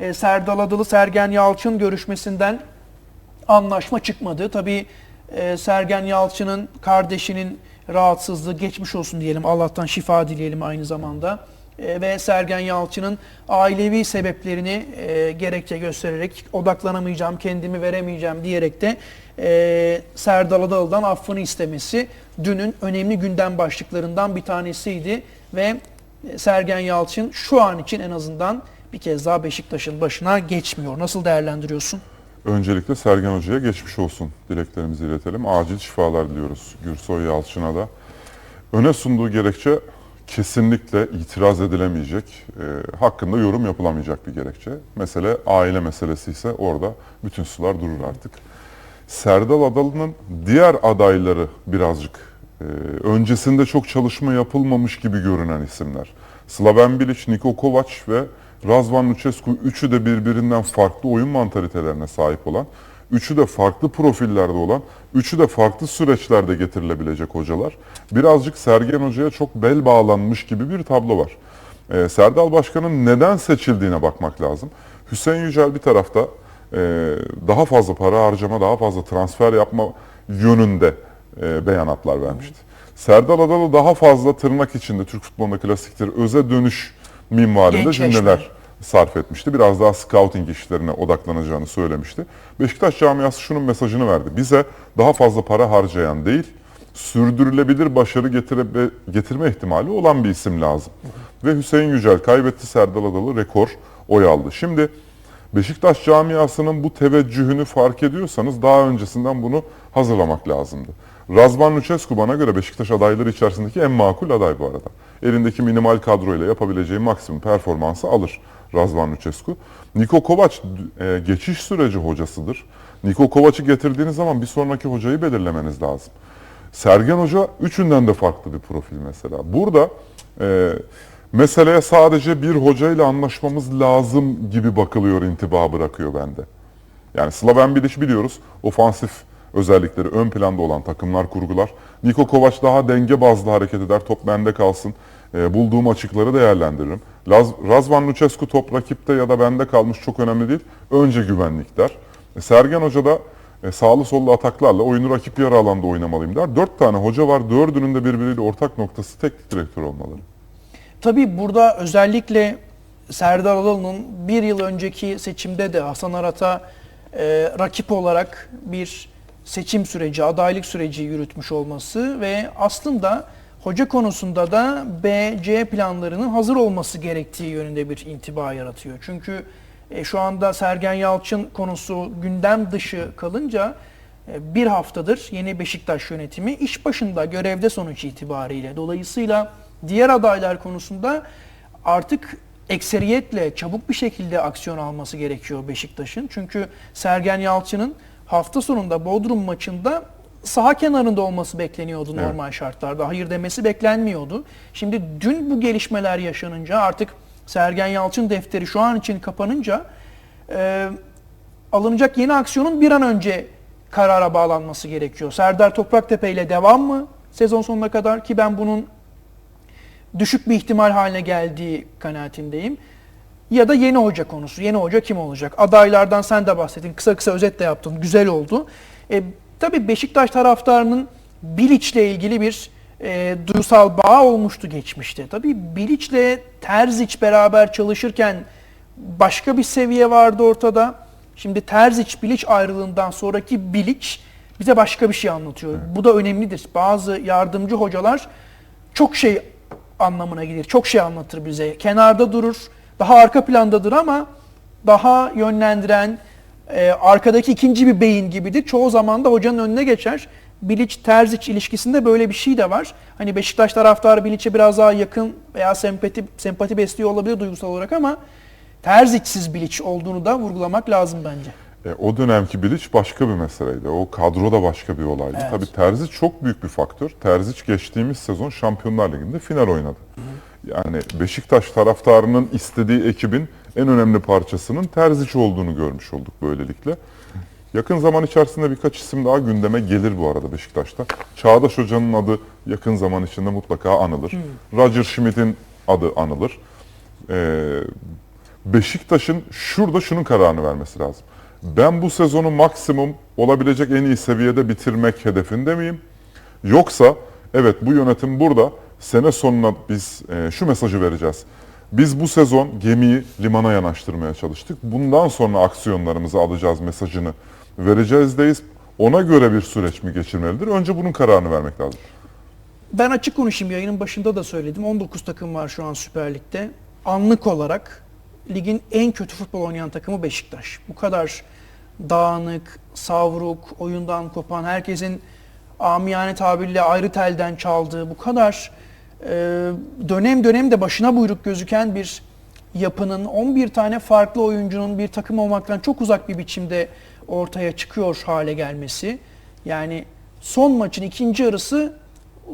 e, Serdal Adalı Sergen Yalçın görüşmesinden anlaşma çıkmadı. Tabii e, Sergen Yalçın'ın kardeşinin rahatsızlığı geçmiş olsun diyelim. Allah'tan şifa dileyelim aynı zamanda. E, ve Sergen Yalçın'ın ailevi sebeplerini gerekçe göstererek odaklanamayacağım, kendimi veremeyeceğim diyerek de Serdal Adalı'dan affını istemesi dünün önemli gündem başlıklarından bir tanesiydi ve Sergen Yalçın şu an için en azından bir kez daha Beşiktaş'ın başına geçmiyor. Nasıl değerlendiriyorsun? Öncelikle Sergen Hoca'ya geçmiş olsun dileklerimizi iletelim. Acil şifalar diliyoruz Gürsoy Yalçın'a da. Öne sunduğu gerekçe kesinlikle itiraz edilemeyecek, e, hakkında yorum yapılamayacak bir gerekçe. Mesele aile meselesi ise orada bütün sular durur artık. Serdal Adalı'nın diğer adayları birazcık e, öncesinde çok çalışma yapılmamış gibi görünen isimler. Slaven Bilic, Niko Kovac ve Razvan Lucescu üçü de birbirinden farklı oyun mantalitelerine sahip olan, üçü de farklı profillerde olan, üçü de farklı süreçlerde getirilebilecek hocalar. Birazcık Sergen Hoca'ya çok bel bağlanmış gibi bir tablo var. Ee, Serdal Başkan'ın neden seçildiğine bakmak lazım. Hüseyin Yücel bir tarafta e, daha fazla para harcama, daha fazla transfer yapma yönünde e, beyanatlar vermişti. Serdal Adalı daha fazla tırnak içinde Türk futbolunda klasiktir öze dönüş minvalinde cümleler sarf etmişti. Biraz daha scouting işlerine odaklanacağını söylemişti. Beşiktaş camiası şunun mesajını verdi. Bize daha fazla para harcayan değil, sürdürülebilir başarı getire, getirme ihtimali olan bir isim lazım. Ve Hüseyin Yücel kaybetti Serdal Adalı rekor oy aldı. Şimdi Beşiktaş camiasının bu teveccühünü fark ediyorsanız daha öncesinden bunu hazırlamak lazımdı. Razvan Lucescu bana göre Beşiktaş adayları içerisindeki en makul aday bu arada. Elindeki minimal kadroyla yapabileceği maksimum performansı alır Razvan Lucescu. Niko Kovac e, geçiş süreci hocasıdır. Niko Kovac'ı getirdiğiniz zaman bir sonraki hocayı belirlemeniz lazım. Sergen Hoca üçünden de farklı bir profil mesela. Burada e, meseleye sadece bir hocayla anlaşmamız lazım gibi bakılıyor intiba bırakıyor bende. Yani Slaven Bilic biliyoruz ofansif özellikleri ön planda olan takımlar kurgular. Niko Kovac daha denge bazlı hareket eder, top bende kalsın. E, bulduğum açıkları değerlendiririm. Laz, Razvan Lucescu top rakipte ya da bende kalmış çok önemli değil. Önce güvenlik der. E, Sergen Hoca da e, sağlı sollu ataklarla oyunu rakip yarı alanda oynamalıyım der. Dört tane hoca var. Dördünün de birbiriyle ortak noktası teknik direktör olmaları. Tabii burada özellikle Serdar Adalı'nın bir yıl önceki seçimde de Hasan Arat'a e, rakip olarak bir seçim süreci, adaylık süreci yürütmüş olması ve aslında hoca konusunda da B, C planlarının hazır olması gerektiği yönünde bir intiba yaratıyor. Çünkü e, şu anda Sergen Yalçın konusu gündem dışı kalınca e, bir haftadır yeni Beşiktaş yönetimi iş başında görevde sonuç itibariyle. Dolayısıyla diğer adaylar konusunda artık ekseriyetle çabuk bir şekilde aksiyon alması gerekiyor Beşiktaş'ın. Çünkü Sergen Yalçın'ın hafta sonunda Bodrum maçında saha kenarında olması bekleniyordu Evet. normal şartlarda. Hayır demesi beklenmiyordu. Şimdi dün bu gelişmeler yaşanınca artık Sergen Yalçın defteri şu an için kapanınca e, alınacak yeni aksiyonun bir an önce karara bağlanması gerekiyor. Serdar Topraktepe ile devam mı sezon sonuna kadar ki ben bunun düşük bir ihtimal haline geldiği kanaatindeyim. Ya da yeni hoca konusu. Yeni hoca kim olacak? Adaylardan sen de bahsettin. Kısa kısa özet de yaptın. Güzel oldu. E, tabii Beşiktaş taraftarının Bilic'le ilgili bir e, duygusal bağ olmuştu geçmişte. Tabii Bilic'le Terzic beraber çalışırken başka bir seviye vardı ortada. Şimdi Terzic Bilic ayrılığından sonraki Bilic bize başka bir şey anlatıyor. Bu da önemlidir. Bazı yardımcı hocalar çok şey anlamına gelir. Çok şey anlatır bize. Kenarda durur, daha arka plandadır ama daha yönlendiren, e, arkadaki ikinci bir beyin gibidir. Çoğu zaman da hocanın önüne geçer. Bilic Terzic ilişkisinde böyle bir şey de var. Hani Beşiktaş taraftarı Bilic'e biraz daha yakın veya sempati sempati besliyor olabilir duygusal olarak ama Terzic'siz Bilic olduğunu da vurgulamak lazım bence. E, o dönemki Bilic başka bir meseleydi. O kadro da başka bir olaydı. Evet. Tabii Terzic çok büyük bir faktör. Terzic geçtiğimiz sezon Şampiyonlar Ligi'nde final oynadı. Yani Beşiktaş taraftarının istediği ekibin en önemli parçasının Terzic olduğunu görmüş olduk böylelikle. Yakın zaman içerisinde birkaç isim daha gündeme gelir bu arada Beşiktaş'ta. Çağdaş Hoca'nın adı yakın zaman içinde mutlaka anılır. Roger Schmidt'in adı anılır. Ee, Beşiktaş'ın şurada şunun kararını vermesi lazım. Ben bu sezonu maksimum olabilecek en iyi seviyede bitirmek hedefinde miyim? Yoksa evet bu yönetim burada sene sonuna biz e, şu mesajı vereceğiz. Biz bu sezon gemiyi limana yanaştırmaya çalıştık. Bundan sonra aksiyonlarımızı alacağız mesajını vereceğiz deyiz. Ona göre bir süreç mi geçirmelidir? Önce bunun kararını vermek lazım. Ben açık konuşayım yayının başında da söyledim. 19 takım var şu an Süper Lig'de. Anlık olarak ligin en kötü futbol oynayan takımı Beşiktaş. Bu kadar dağınık, savruk, oyundan kopan, herkesin amiyane tabirle ayrı telden çaldığı, bu kadar e, dönem dönem de başına buyruk gözüken bir yapının 11 tane farklı oyuncunun bir takım olmaktan çok uzak bir biçimde ortaya çıkıyor hale gelmesi. Yani son maçın ikinci yarısı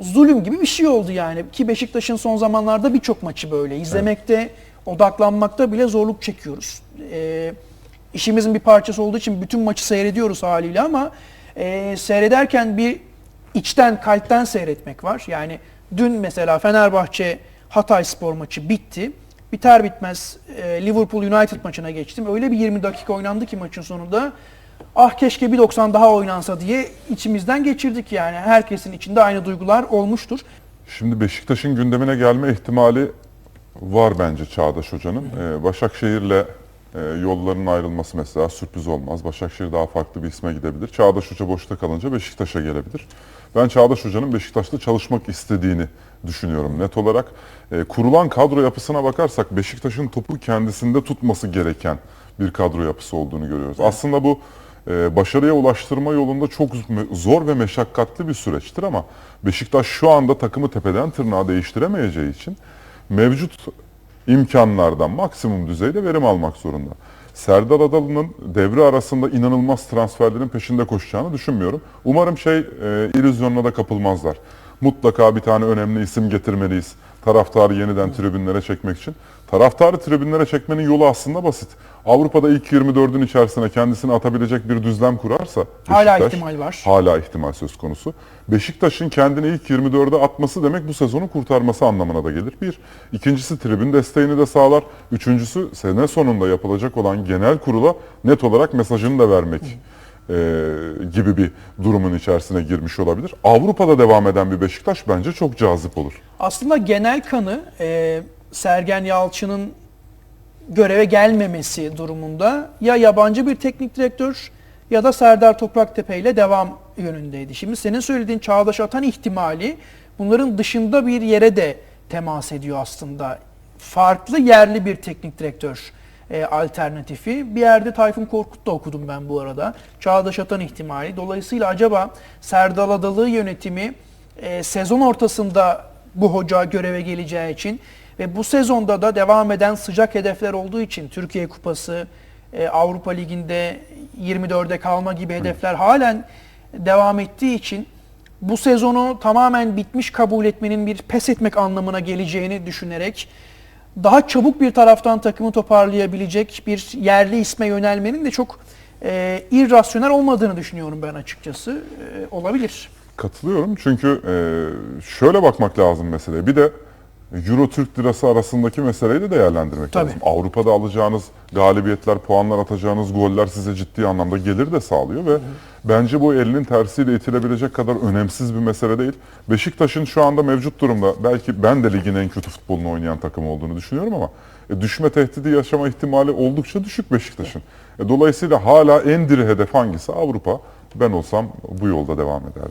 zulüm gibi bir şey oldu yani. Ki Beşiktaş'ın son zamanlarda birçok maçı böyle. İzlemekte, odaklanmakta bile zorluk çekiyoruz. Ee, işimizin bir parçası olduğu için bütün maçı seyrediyoruz haliyle ama e, seyrederken bir içten, kalpten seyretmek var. Yani dün mesela Fenerbahçe Hatay Spor maçı bitti. Biter bitmez e, Liverpool United maçına geçtim. Öyle bir 20 dakika oynandı ki maçın sonunda ah keşke bir 90 daha oynansa diye içimizden geçirdik yani. Herkesin içinde aynı duygular olmuştur. Şimdi Beşiktaş'ın gündemine gelme ihtimali var bence Çağdaş Hoca'nın. Ee, Başakşehir'le e, yollarının ayrılması mesela sürpriz olmaz. Başakşehir daha farklı bir isme gidebilir. Çağdaş Hoca boşta kalınca Beşiktaş'a gelebilir. Ben Çağdaş Hoca'nın Beşiktaş'ta çalışmak istediğini düşünüyorum net olarak. E, kurulan kadro yapısına bakarsak Beşiktaş'ın topu kendisinde tutması gereken bir kadro yapısı olduğunu görüyoruz. Aslında bu e, başarıya ulaştırma yolunda çok zor ve meşakkatli bir süreçtir ama Beşiktaş şu anda takımı tepeden tırnağa değiştiremeyeceği için mevcut imkanlardan maksimum düzeyde verim almak zorunda. Serdar Adalı'nın devre arasında inanılmaz transferlerin peşinde koşacağını düşünmüyorum. Umarım şey e, illüzyonuna da kapılmazlar. Mutlaka bir tane önemli isim getirmeliyiz. Taraftarı yeniden tribünlere çekmek için. Taraftarı tribünlere çekmenin yolu aslında basit. Avrupa'da ilk 24'ün içerisine kendisini atabilecek bir düzlem kurarsa Hala Beşiktaş- ihtimal var. Hala ihtimal söz konusu. Beşiktaş'ın kendini ilk 24'e atması demek bu sezonu kurtarması anlamına da gelir. Bir. İkincisi tribün desteğini de sağlar. Üçüncüsü sene sonunda yapılacak olan genel kurula net olarak mesajını da vermek e, gibi bir durumun içerisine girmiş olabilir. Avrupa'da devam eden bir Beşiktaş bence çok cazip olur. Aslında genel kanı e, Sergen Yalçın'ın göreve gelmemesi durumunda ya yabancı bir teknik direktör ya da Serdar Topraktepe ile devam yönündeydi. Şimdi senin söylediğin Çağdaş Atan ihtimali bunların dışında bir yere de temas ediyor aslında. Farklı yerli bir teknik direktör e, alternatifi. Bir yerde Tayfun Korkut da okudum ben bu arada. Çağdaş Atan ihtimali. Dolayısıyla acaba Serdal Adalı yönetimi e, sezon ortasında bu hoca göreve geleceği için ve bu sezonda da devam eden sıcak hedefler olduğu için Türkiye Kupası, e, Avrupa Ligi'nde 24'e kalma gibi hedefler halen devam ettiği için bu sezonu tamamen bitmiş kabul etmenin bir pes etmek anlamına geleceğini düşünerek daha çabuk bir taraftan takımı toparlayabilecek bir yerli isme yönelmenin de çok e, irrasyonel olmadığını düşünüyorum ben açıkçası. E, olabilir. Katılıyorum çünkü e, şöyle bakmak lazım meseleye. Bir de Euro Türk Lirası arasındaki meseleyi de değerlendirmek Tabii. lazım. Avrupa'da alacağınız galibiyetler, puanlar atacağınız goller size ciddi anlamda gelir de sağlıyor ve bence bu elinin tersiyle itilebilecek kadar önemsiz bir mesele değil. Beşiktaş'ın şu anda mevcut durumda belki ben de ligin en kötü futbolunu oynayan takım olduğunu düşünüyorum ama e, düşme tehdidi yaşama ihtimali oldukça düşük Beşiktaş'ın. E, dolayısıyla hala en diri hedef hangisi? Avrupa. Ben olsam bu yolda devam ederdim.